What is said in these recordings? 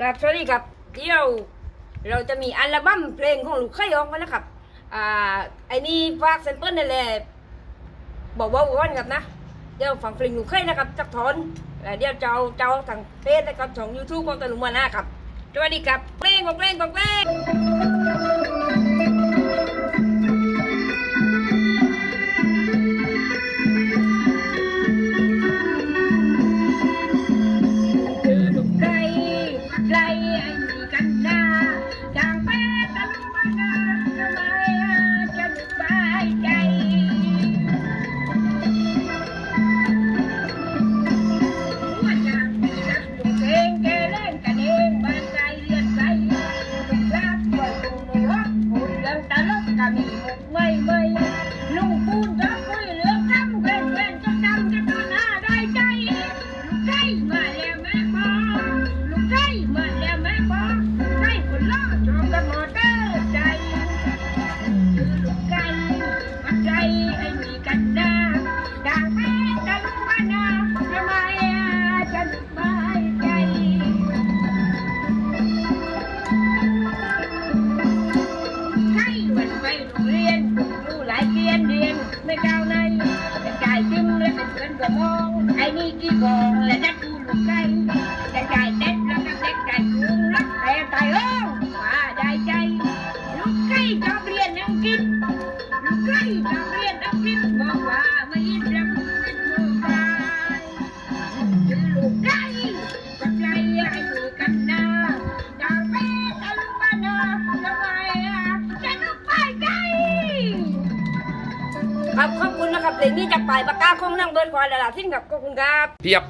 ครับสวัสดีครับเดี๋ยวเราจะมีอัลบั้มเพลงของลูกไข่ออกมาแล้วครับอ่าไอ้นี่ฝากเซมเปิลนั่นแหละบอกว่าวันครับนะเดี๋ยวฟังเพลงลูกไข่นะครับจักถอนแล้วเดี๋ยวเจ้าเจ้าทางเพจและกับของยูทูบของตะลุมมาน้าครับสวัสดีครับเพลงของเพลงของเพลง รื่องตลกก็มีมุกไม่ไม่ลุงพูดรัก ก็มองไอ้นี่กี่กองและนัดดูลูกไก่แต่จ่ายเด็ดแล้วก็เด็ดใจ่ายคุงรักแต่ใจโอ้มาได้ใจลูกไก่ชอบเรียนอังกฤษลูกไก่ชอบเรียนอังกฤษบอกว่าไม่ยิน ลงนี้จากปลายปากกาของนั่งเบิร์นควายดาราทิ้งกับขอบคุณครับเพียบ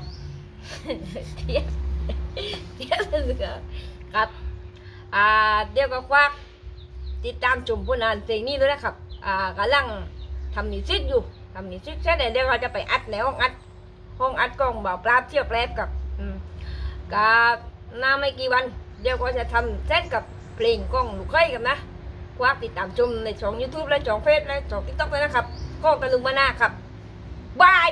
เทียบเทียบเลยครับอ่าเดี๋ยวก็ควักติดตามชมผลงานเพลงนี้ด้วยนะครับอ่ากำลังทำมิวสิกอยู่ทำมิวสิกเสร็จแล้วเดี๋ยวเราจะไปอัดในห้องอัดห้องอัดกล้องแบบปราบเทียบแรบกับอืมกับหน้าไม่กี่วัน เดี๋ยวก็จะทำเซตกับเพลงกล้องลูกเคยกันนะควักติดตามชมในช่อง YouTube และช่องเฟซและช่อง TikTok เลยนะครับ ก็กระลุงมาหน้าครับบาย